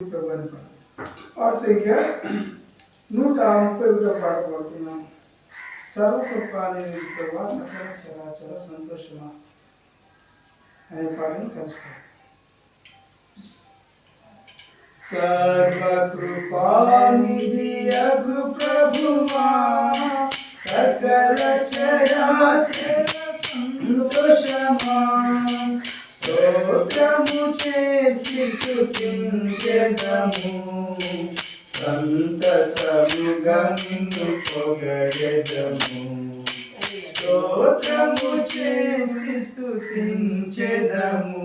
పాట సంఖ్య నూట ముప్పై ఒకటో పాట పాడుతున్నాం సర్వకృపాని ప్రభా సకల చరాచర సంతోషమా అనే పాటను కలుసుకోవాలి సర్వకృపానిధి అగు ప్రభుమా సకల చరాచర సంతోషమా స్తోత్రము చేసిము స్తుతించెదము సంతసముగా నిన్ను పొగడెదము. స్తోత్రము చేసి స్తుతించెదము.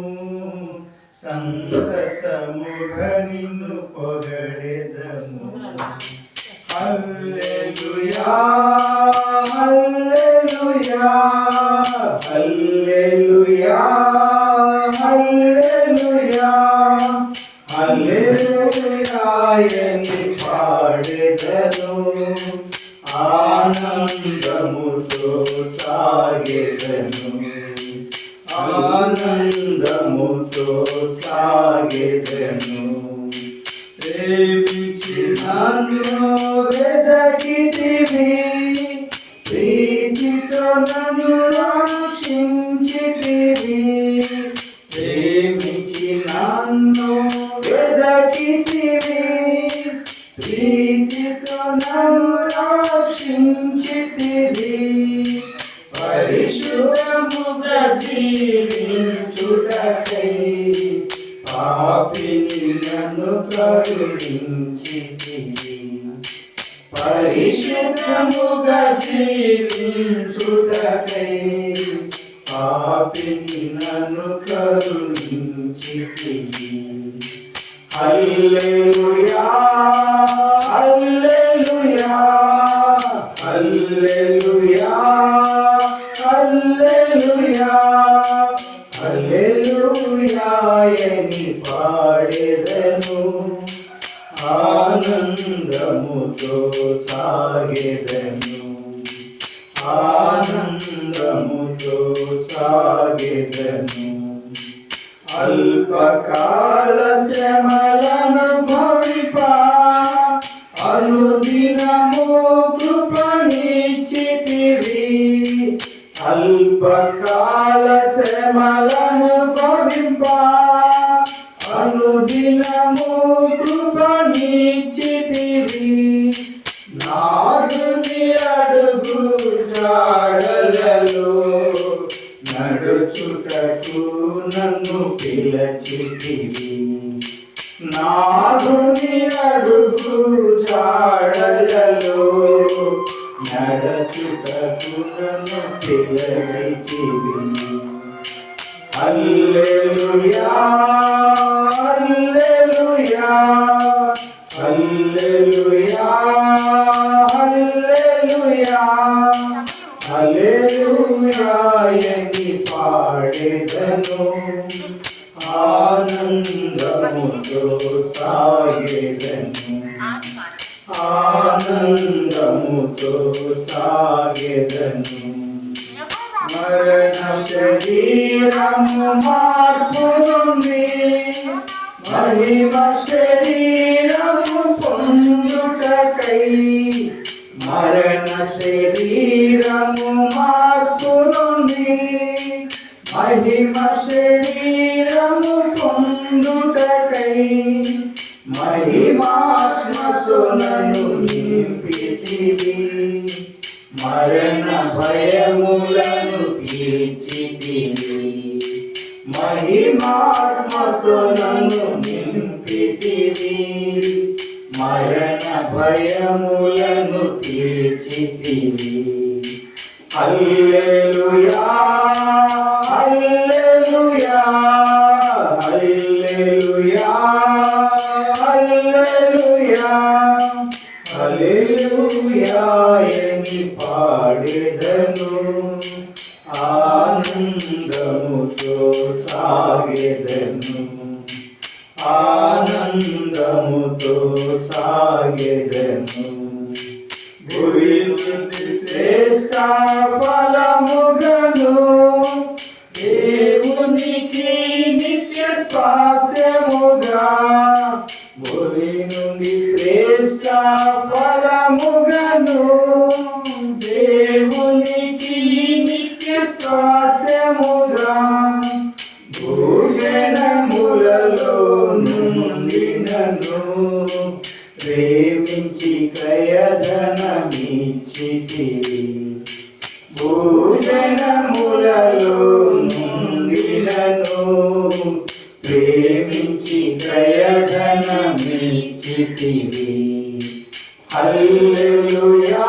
సంతసముగా నిన్ను పొగడెదము. హల్లెలూయా హల్లెలూయా హల్లెలూయా హల్లెలూయా. హల్లెలూయాయని పాడెదను ఆనందముతో సాగెదను ఆనందముతో సాగెదను ప్రేమించి నన్ను వెదకితివి ప్రీతితో నన్ను పరిశుద్ధముగా జీవించుటకై పాపిని నన్ను కరుణించితివి పరిశుద్ధముగా జీవించుటకై పాపిని నన్ను కరుణించితివి హల్లెలూయా హల్లెలూయా హల్లెలూయా హల్లెలూయా హల్లెలూయా అని పాడెదను ఆనందముతో సాగెదను ఆనందముతో సాగెదను అల్పకాల శ్రమలను భవిపా అనుదినము అల్పకాల శ్రమలను భవింపా అనుదినము కృపణించితివి నాడుని అడుగు జాడలలో నడుచుటకు నన్ను పిలచితివి. నాదుని అడుగు జాడలలో నడుచుటకు నన్ను హల్లెలూయా హల్లెలూయా హల్లెలూయా. హల్లెలూయా హల్లెలూయా పాడెదను ఆనందముతో ఆనందముతో సాగెదను మరణ శరీరము మార్పు నుండి మహిమ శరీరము పొందుటకై మరణ శరీరము మార్పు నుండి శరీరము పొందుటకై మహిమాత్మతో నన్ను నింపితివి మరణ భయములను తీర్చితివి. మహిమాత్మతో నన్ను నింపితివి మరణ భయములను తీర్చితివి. హల్లెలూయా. హల్లెలూయా హల్లెలూయా హల్లెలూయా హల్లెలూయా అని పాడెదను ఆనందముతో సాగెదను ఆనందముతో సాగెదను భూమి శ్రేష్ట ఫలముగను దేవునికి నిత్య స్వాస్యముగా భూమి నుండి శ్రేష్ట ఫలముగను. దేవునికి నిత్య స్వాస్యముగా భోజనములలో నుండి నన్ను ప్రేమించి క్రయధనమిచ్చితివి భోజనములలో నుండి నన్ను ప్రేమించి క్రయధనమిచ్చితివి హల్లెలూయా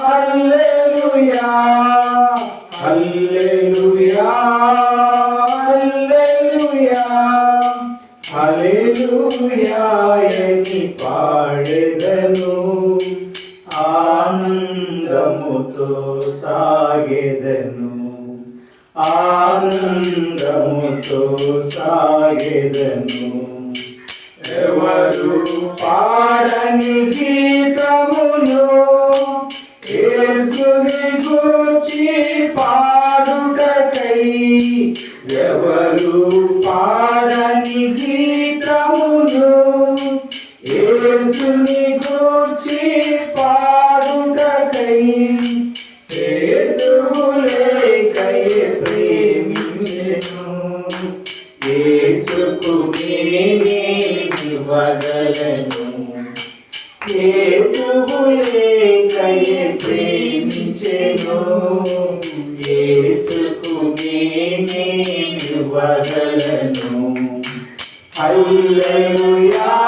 హల్లెలూయా హల్లెలూయా హల్లెలూయా. హల్లెలూయా అని పాడెదను. ఆనందముతో సాగెదను. ఆనందముతో సాగెదను. ఎవరు పాడని గీతమును యేసుని గూర్చి పాడుటకై ఎవరు పాడని గీతమును యేసుని గూర్చి పాడుటకై హేతువులేకై ప్రేమించెను. యేసుకు నేనే ఇవ్వగలను. హేతువులేకై ప్రేమించెను. యేసుకు నేనే ఇవ్వగలను. హల్లెలూయా!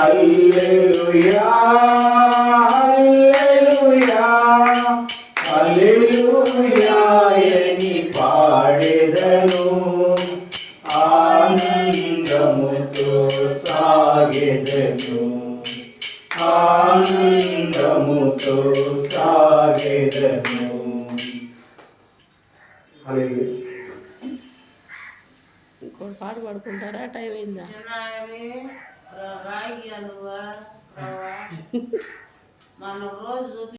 హల్లెలూయా హల్లెలూయా హల్లెలూయా అని పాడెదను ఆనందముతో సాగెదను ఆనందముతో సాగెదను. హల్లెలూయా ఇంకోటి పాట పాడుకుంటారా? టైం అయిందా? రాయి మన రోజు